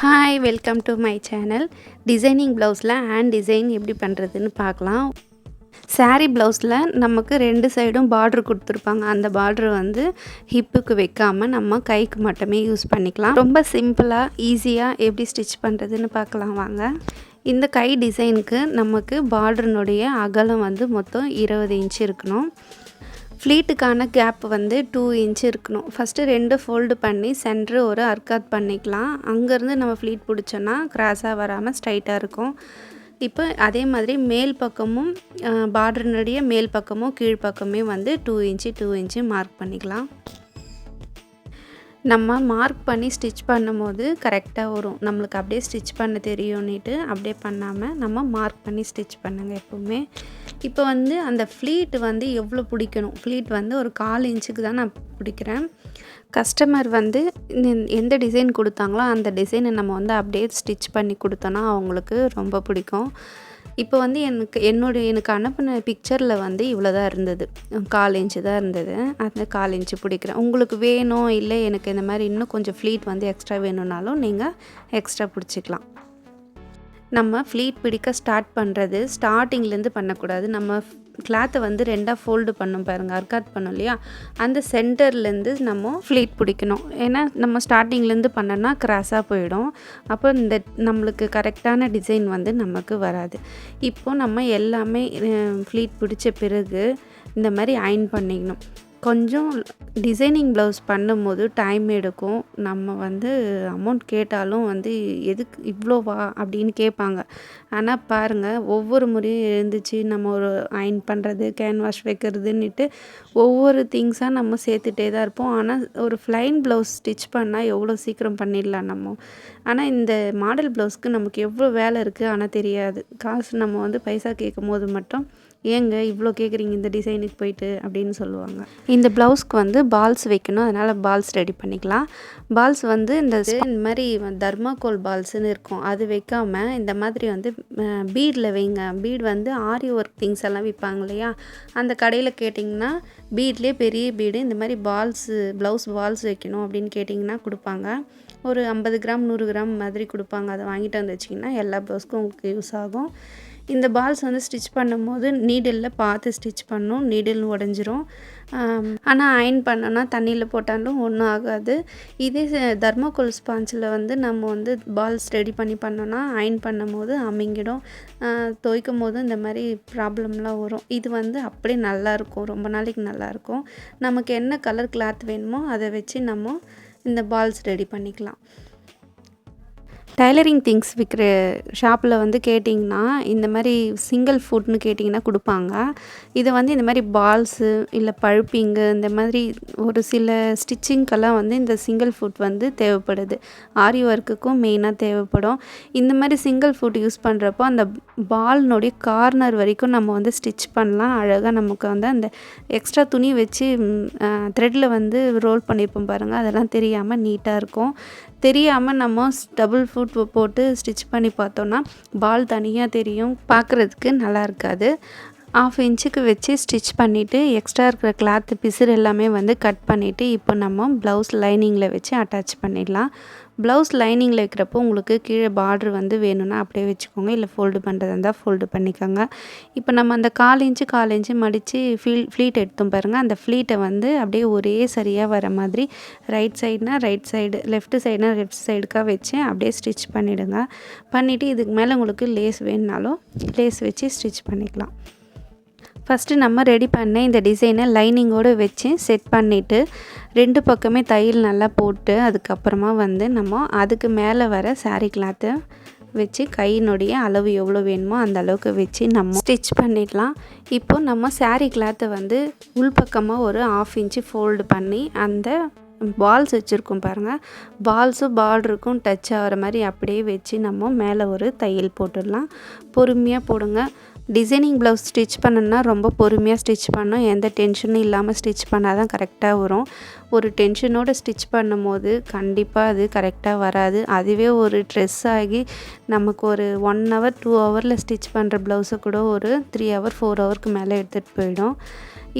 Hi welcome to my channel designing ப்ளவுஸில் hand design எப்படி பண்ணுறதுன்னு பார்க்கலாம். சாரீ ப்ளவுஸில் நமக்கு ரெண்டு சைடும் பார்ட்ரு கொடுத்துருப்பாங்க. அந்த பார்ட்ரு வந்து ஹிப்புக்கு வைக்காமல் நம்ம கைக்கு மட்டுமே யூஸ் பண்ணிக்கலாம். ரொம்ப சிம்பிளாக ஈஸியாக எப்படி ஸ்டிச் பண்ணுறதுன்னு பார்க்கலாம் வாங்க. இந்த கை டிசைனுக்கு நமக்கு பார்டர்னுடைய அகலம் வந்து மொத்தம் இருபது இன்ச் இருக்கணும். ஃப்ளீட்டுக்கான கேப் வந்து டூ இன்ச் இருக்கணும். ஃபஸ்ட்டு ரெண்டு ஃபோல்டு பண்ணி சென்ட்ரு ஒரு அர்க்காத் பண்ணிக்கலாம். அங்கேருந்து நம்ம ஃப்ளீட் பிடிச்சோன்னா கிராஸாக வராமல் ஸ்ட்ரைட்டாக இருக்கும். இப்போ அதே மாதிரி மேல் பக்கமும் பார்டர்னுடைய மேல் பக்கமும் கீழ் பக்கமே வந்து two inch two inch mark பண்ணிக்கலாம். நம்ம மார்க் பண்ணி ஸ்டிச் பண்ணும்போது கரெக்டாக வரும். நம்மளுக்கு அப்படியே ஸ்டிச் பண்ண தெரியும்னுட்டு அப்படியே பண்ணாமல் நம்ம மார்க் பண்ணி ஸ்டிச் பண்ணுங்கள் எப்போவுமே. இப்போ வந்து அந்த ஃப்ளீட் வந்து எவ்வளோ பிடிக்கணும்? ஃப்ளீட் வந்து ஒரு கால் இன்ச்சுக்கு தான் நான் பிடிக்கிறேன். கஸ்டமர் வந்து இந்த- எந்த டிசைன் கொடுத்தாங்களோ அந்த டிசைனை நம்ம வந்து அப்படியே ஸ்டிச் பண்ணி கொடுத்தோன்னா அவங்களுக்கு ரொம்ப பிடிக்கும். இப்போ வந்து எனக்கு என்னுடைய எனக்கு அனுப்பின பிக்சரில் வந்து இவ்வளோ தான் இருந்தது. கால் இன்ச்சு தான் இருந்தது. அந்த கால் இன்ச்சு பிடிக்கிறேன். உங்களுக்கு வேணும் இல்லை எனக்கு இந்த மாதிரி இன்னும் கொஞ்சம் ஃப்ளீட் வந்து எக்ஸ்ட்ரா வேணும்னாலும் நீங்கள் எக்ஸ்ட்ரா பிடிச்சிக்கலாம். நம்ம ஃப்ளீட் பிடிக்க ஸ்டார்ட் பண்ணுறது ஸ்டார்டிங்லேருந்து பண்ணக்கூடாது. நம்ம கிளாத்தை வந்து ரெண்டாக ஃபோல்டு பண்ணும் பாருங்கள் அர்க்காட் பண்ணோம் இல்லையா? அந்த சென்டர்லேருந்து நம்ம ஃப்ளீட் பிடிக்கணும். ஏன்னா நம்ம ஸ்டார்டிங்லேருந்து பண்ணோன்னா கிராஸாக போயிடும். அப்போ இந்த நம்மளுக்கு கரெக்டான டிசைன் வந்து நமக்கு வராது. இப்போது நம்ம எல்லாமே ஃப்ளீட் பிடிச்ச பிறகு இந்த மாதிரி அயன் பண்ணிக்கணும். கொஞ்சம் டிசைனிங் ப்ளவுஸ் பண்ணும்போது டைம் எடுக்கும். நம்ம வந்து அமௌண்ட் கேட்டாலும் வந்து எதுக்கு இவ்வளோவா அப்படின்னு கேட்பாங்க. ஆனால் பாருங்கள் ஒவ்வொரு முறையும் எழுந்துச்சு நம்ம ஒரு அயன் பண்ணுறது கேன்வாஷ் வைக்கிறதுன்னுட்டு ஒவ்வொரு திங்ஸாக நம்ம சேர்த்துட்டே தான் இருப்போம். ஆனால் ஒரு ஃப்ளைன் ப்ளவுஸ் ஸ்டிச் பண்ணால் எவ்வளோ சீக்கிரம் பண்ணிடலாம் நம்ம? ஆனால் இந்த மாடல் ப்ளவுஸ்க்கு நமக்கு எவ்வளோ வேலை இருக்குது ஆனால் தெரியாது. காசு நம்ம வந்து பைசா கேட்கும் போது மட்டும் ஏங்க இவ்வளோ கேட்குறீங்க இந்த டிசைனுக்கு போயிட்டு அப்படின்னு சொல்லுவாங்க. இந்த ப்ளவுஸ்க்கு வந்து பால்ஸ் வைக்கணும் அதனால் பால்ஸ் ரெடி பண்ணிக்கலாம். பால்ஸ் வந்து இந்த இந்த மாதிரி தர்மாகோல் பால்ஸ்னு இருக்கும். அது வைக்காம இந்த மாதிரி வந்து பீடில் வைங்க. பீட் வந்து ஆரி ஒர்க் திங்ஸ் எல்லாம் விற்பாங்க இல்லையா? அந்த கடையில் கேட்டிங்கன்னா பீட்லேயே பெரிய பீடு இந்த மாதிரி பால்ஸு ப்ளவுஸ் பால்ஸ் வைக்கணும் அப்படின்னு கேட்டிங்கன்னா கொடுப்பாங்க. ஒரு ஐம்பது கிராம் நூறு கிராம் மாதிரி கொடுப்பாங்க. அதை வாங்கிட்டு வந்து வச்சிங்கன்னா எல்லா ப்ளவுஸ்க்கும் உங்களுக்கு யூஸ் ஆகும். இந்த பால்ஸ் வந்து ஸ்டிச் பண்ணும்போது நீடிலில் பார்த்து ஸ்டிச் பண்ணும். நீடில் உடஞ்சிரும். ஆனால் அயன் பண்ணோன்னா தண்ணியில் போட்டாலும் ஒன்றும் ஆகாது. இதே தர்மோகோல் ஸ்பாஞ்சில் வந்து நம்ம வந்து பால்ஸ் ரெடி பண்ணி பண்ணோன்னா அயன் பண்ணும்போது அமிங்கிடும். துவைக்கும் போது இந்த மாதிரி ப்ராப்ளம்லாம் வரும். இது வந்து அப்படியே நல்லாயிருக்கும். ரொம்ப நாளைக்கு நல்லாயிருக்கும். நமக்கு என்ன கலர் கிளாத் வேணுமோ அதை வச்சு நம்ம இந்த பால்ஸ் ரெடி பண்ணிக்கலாம். டைலரிங் திங்ஸ் விற்கிற ஷாப்பில் வந்து கேட்டிங்கன்னா இந்த மாதிரி சிங்கிள் ஃபுட்னு கேட்டிங்கன்னா கொடுப்பாங்க. இதை வந்து இந்த மாதிரி பால்ஸு இல்லை பழுப்பிங்கு இந்த மாதிரி ஒரு சில ஸ்டிச்சிங்க்கெல்லாம் வந்து இந்த சிங்கிள் ஃபுட் வந்து தேவைப்படுது. ஆரி ஒர்க்குக்கும் மெயினாக தேவைப்படும். இந்த மாதிரி சிங்கிள் ஃபுட் யூஸ் பண்ணுறப்போ அந்த பால்னுடைய கார்னர் வரைக்கும் நம்ம வந்து ஸ்டிச் பண்ணலாம். அழகாக நமக்கு வந்து அந்த எக்ஸ்ட்ரா துணி வச்சு த்ரெட்டில் வந்து ரோல் பண்ணியிருப்போம் பாருங்கள் அதெல்லாம் தெரியாமல் நீட்டாக இருக்கும். தெரியாமல் நம்ம டபுள் ஃபுட் போட்டு ஸ்டிச் பண்ணி பார்த்தோன்னா பால் தனியாக தெரியும். பார்க்குறதுக்கு நல்லா இருக்காது. ஆஃப் இன்ச்சுக்கு வச்சு ஸ்டிச் பண்ணிவிட்டு எக்ஸ்ட்ரா இருக்கிற கிளாத் பிசுறு எல்லாமே வந்து கட் பண்ணிவிட்டு இப்போ நம்ம ப்ளவுஸ் லைனிங்கில் வச்சு அட்டாச் பண்ணிடலாம். ப்ளவுஸ் லைனிங்கில் வைக்கிறப்போ உங்களுக்கு கீழே பார்ட்ரு வந்து வேணும்னா அப்படியே வச்சுக்கோங்க. இல்லை ஃபோல்டு பண்ணுறதா இருந்தால் ஃபோல்டு பண்ணிக்கோங்க. இப்போ நம்ம அந்த கால் இன்ச்சு கால் இன்ச்சு மடித்து ஃபீல் ஃப்ளீட் எடுத்தோம் பாருங்கள் அந்த ஃப்ளீட்டை வந்து அப்படியே ஒரே சரியாக வர மாதிரி ரைட் சைடுனா ரைட் சைடு லெஃப்ட் சைடுனா லெஃப்ட் சைடுக்காக வச்சு அப்படியே ஸ்டிச் பண்ணிவிடுங்க பண்ணிவிட்டு இதுக்கு மேலே உங்களுக்கு லேஸ் வேணுனாலும் லேஸ் வச்சு ஸ்டிச் பண்ணிக்கலாம். ஃபஸ்ட்டு நம்ம ரெடி பண்ண இந்த டிசைனை லைனிங்கோடு வச்சு செட் பண்ணிவிட்டு ரெண்டு பக்கமே தையல் நல்லா போட்டு அதுக்கப்புறமா வந்து நம்ம அதுக்கு மேலே வர சாரீ கிளாத்தை வச்சு கையினுடைய அளவு எவ்வளோ வேணுமோ அந்த அளவுக்கு வச்சு நம்ம ஸ்டிச் பண்ணிடலாம். இப்போ நம்ம சாரீ கிளாத்தை வந்து உள்பக்கமாக ஒரு ஆஃப் இன்ச்சு ஃபோல்டு பண்ணி அந்த பால்ஸ் வச்சுருக்கோம் பாருங்கள் பால்ஸும் பார்டருக்கும் டச் ஆகிற மாதிரி அப்படியே வச்சு நம்ம மேலே ஒரு தையல் போட்டுடலாம். பொறுமையாக போடுங்க. டிசைனிங் ப்ளவுஸ் ஸ்டிச் பண்ணணுன்னா ரொம்ப பொறுமையாக ஸ்டிச் பண்ணணும் எந்த டென்ஷனும் இல்லாமல் ஸ்டிச் பண்ணால் தான் கரெக்டாக வரும். ஒரு டென்ஷனோடு ஸ்டிச் பண்ணும்போது கண்டிப்பாக அது கரெக்டாக வராது. அதுவே ஒரு ட்ரெஸ் ஆகி நமக்கு ஒரு ஒன் ஹவர் டூ ஹவரில் ஸ்டிச் பண்ணுற ப்ளவுஸை கூட ஒரு த்ரீ ஹவர் ஃபோர் ஹவருக்கு மேலே எடுத்துகிட்டு போயிடும்.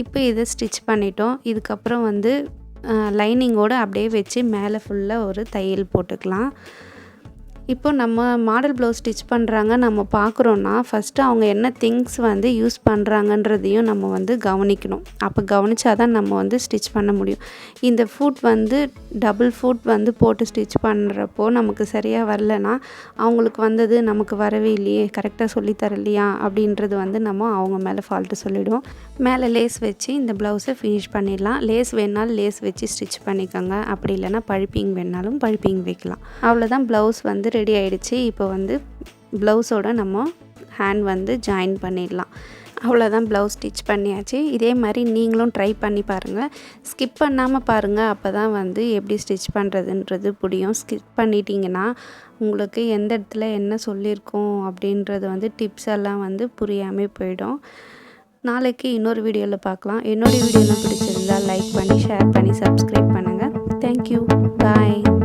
இப்போ இதை ஸ்டிச் பண்ணிட்டோம். இதுக்கப்புறம் வந்து லைனிங்கோடு அப்படியே வச்சு மேலே ஃபுல்லாக ஒரு தையல் போட்டுக்கலாம். இப்போ நம்ம மாடல் ப்ளவுஸ் ஸ்டிச் பண்ணுறாங்க நம்ம பார்க்குறோன்னா ஃபஸ்ட்டு அவங்க என்ன திங்ஸ் வந்து யூஸ் பண்ணுறாங்கன்றதையும் நம்ம வந்து கவனிக்கணும். அப்போ கவனிச்சா தான் நம்ம வந்து ஸ்டிச் பண்ண முடியும். இந்த ஃபுட் வந்து டபுள் ஃபுட் வந்து போட்டு ஸ்டிச் பண்ணுறப்போ நமக்கு சரியாக வரலனா அவங்களுக்கு வந்தது நமக்கு வரவே இல்லையே கரெக்டாக சொல்லித்தரலையா அப்படின்றது வந்து நம்ம அவங்க மேலே ஃபால்ட்டு சொல்லிவிடுவோம் மேலே லேஸ் வச்சு இந்த ப்ளவுஸை ஃபினிஷ் பண்ணிடலாம். லேஸ் வேணாலும் லேஸ் வச்சு ஸ்டிச் பண்ணிக்கோங்க. அப்படி இல்லைனா பழுப்பிங் வேணாலும் பழுப்பிங் வைக்கலாம். அவ்வளோதான் ப்ளவுஸ் வந்து ரெடி ஆகிடுச்சு இப்போ வந்து ப்ளவுஸோட நம்ம ஹேண்ட் வந்து ஜாயின் பண்ணிடலாம். அவ்வளோதான் ப்ளவுஸ் ஸ்டிச் பண்ணியாச்சு. இதே மாதிரி நீங்களும் ட்ரை பண்ணி பாருங்கள் ஸ்கிப் பண்ணாமல் பாருங்கள் அப்போ தான் வந்து எப்படி ஸ்டிச் பண்ணுறதுன்றது புரியும். ஸ்கிப் பண்ணிட்டீங்கன்னா உங்களுக்கு எந்த இடத்துல என்ன சொல்லியிருக்கோம் அப்படின்றது வந்து டிப்ஸ் எல்லாம் வந்து புரியாமல் போயிடும். நாளைக்கு இன்னொரு வீடியோவில் பார்க்கலாம். என்னுடைய வீடியோலாம் பிடிச்சிருந்தால் லைக் பண்ணி ஷேர் பண்ணி சப்ஸ்கிரைப் பண்ணுங்கள் தேங்க்யூ